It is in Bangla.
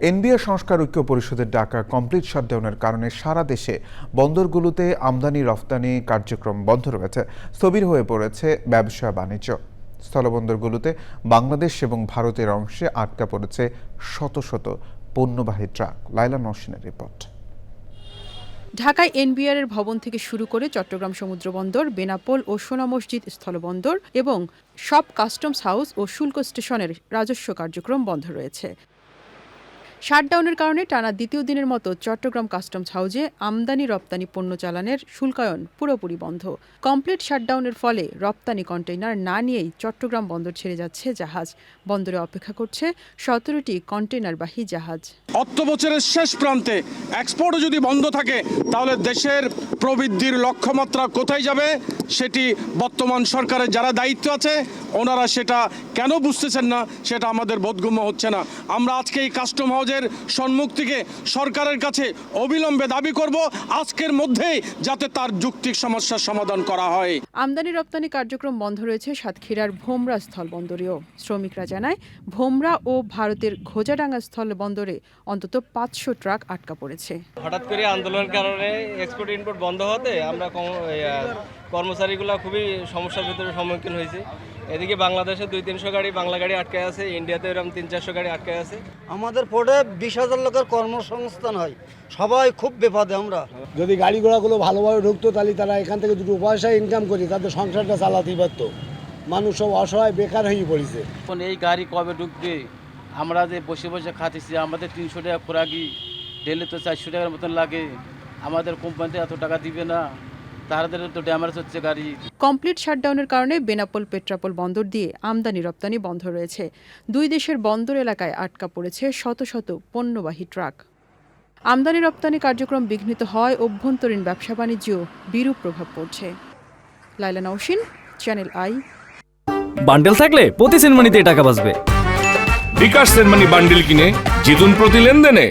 এনবিআর সংস্কার ঐক্য পরিষদের ডাকা কমপ্লিট শাটডাউনের কারণে সারা দেশে বন্দরগুলোতে আমদানি, রফতানি কার্যক্রম বন্ধ রয়েছে। স্থবির হয়ে পড়েছে ব্যবসা বাণিজ্য। স্থলবন্দরগুলোতে বাংলাদেশ এবং ভারতের অংশে আটকা পড়েছে শত শত পণ্যবাহী ট্রাক। লাইলা নসিনের রিপোর্ট। ঢাকায় এনবিআর এর ভবন থেকে শুরু করে চট্টগ্রাম সমুদ্র বন্দর, বেনাপোল ও সোনা মসজিদ, স্থলবন্দর এবং সব কাস্টমস হাউস ও শুল্ক স্টেশনের রাজস্ব কার্যক্রম বন্ধ রয়েছে। শাটডাউনের কারণে টানা দ্বিতীয় দিনের মতো চট্টগ্রাম কাস্টমস হাউজে আমদানি রপ্তানি পণ্য চালানের শুল্কায়ন পুরোপুরি বন্ধ। কমপ্লিট শাটডাউনের ফলে রপ্তানি কন্টেইনার না নিয়েই চট্টগ্রাম বন্দর ছেড়ে যাচ্ছে জাহাজ। বন্দরে অপেক্ষা করছে সতেরোটি কন্টেইনারবাহী জাহাজ। অর্থ বছরের শেষ প্রান্তে এক্সপোর্টও যদি বন্ধ থাকে, তাহলে দেশের প্রবৃদ্ধির লক্ষ্যমাত্রা কোথায় যাবে সেটি বর্তমান সরকারের যারা দায়িত্ব আছে ওনারা সেটা কেন বুঝতেছেন না সেটা আমাদের বোধগম্য হচ্ছে না। আমরা আজকে এই কাস্টম হাউজের সম্মুখ থেকে সরকারের কাছে অবিলম্বে দাবি করব আজকের মধ্যেই যাতে তার যুক্তিক সমস্যার সমাধান করা হয়। আমদানি রপ্তানি কার্যক্রম বন্ধ রয়েছে সাতক্ষীরার ভোমরা স্থল বন্দরেও। শ্রমিকরা জানায় ভোমরা ও ভারতের ঘোজাডাঙ্গা স্থল বন্দরে অন্তত পাঁচশো ট্রাক আটকা পড়েছে। হঠাৎ করে আন্দোলনের কারণে এক্সপোর্ট ইম্পোর্ট বন্ধ হতে আমরা কর্মচারীগুলো খুবই সমস্যার ভিতরে সম্মুখীন হয়েছি। এদিকে বাংলাদেশে দুই তিনশো গাড়ি বাংলা গাড়ি আটকে আছে ইন্ডিয়াতে এরকম তিন চারশো গাড়ি আটকে আছে। আমাদের পোর্টে বিশ হাজার লোকের কর্মসংস্থান হয়। সবাই খুব বিপদে আমরা। যদি গাড়ি ঘোড়াগুলো ভালোভাবে ঢুকতো তাহলে তারা এখান থেকে দুটো পয়সা ইনকাম করি তাদের সংসারটা চালাতেই পারতো। মানুষ সব অসহায় বেকার হয়ে পড়েছে। এখন এই গাড়ি কবে ঢুকবে? আমরা যে বসে বসে খাতেছি আমাদের তিনশো টাকা খোরাকি ডেলি তো চারশো টাকার মতন লাগে। আমাদের কোম্পানিতে এত টাকা দিবে না তাদের তো ড্যামেজ হচ্ছে গাড়ি। কমপ্লিট শাটডাউনের কারণে বেনাপোল পেট্রাপোল বন্দর দিয়ে আমদানি রপ্তানি বন্ধ রয়েছে। দুই দেশের বন্দর এলাকায় আটকা পড়েছে শত শত পণ্যবাহী ট্রাক। আমদানি রপ্তানি কার্যক্রম বিঘ্নিত হয় অভ্যন্তরীণ ব্যবসা বাণিজ্যেও বিরূপ প্রভাব পড়ছে। Laila Nousin channel I bundle থাকলে প্রতি সেনমানিতে টাকা বাঁচবে। বিকাশ সেনমানি বান্ডিল কিনে জিতুন প্রতি লেনদেনে।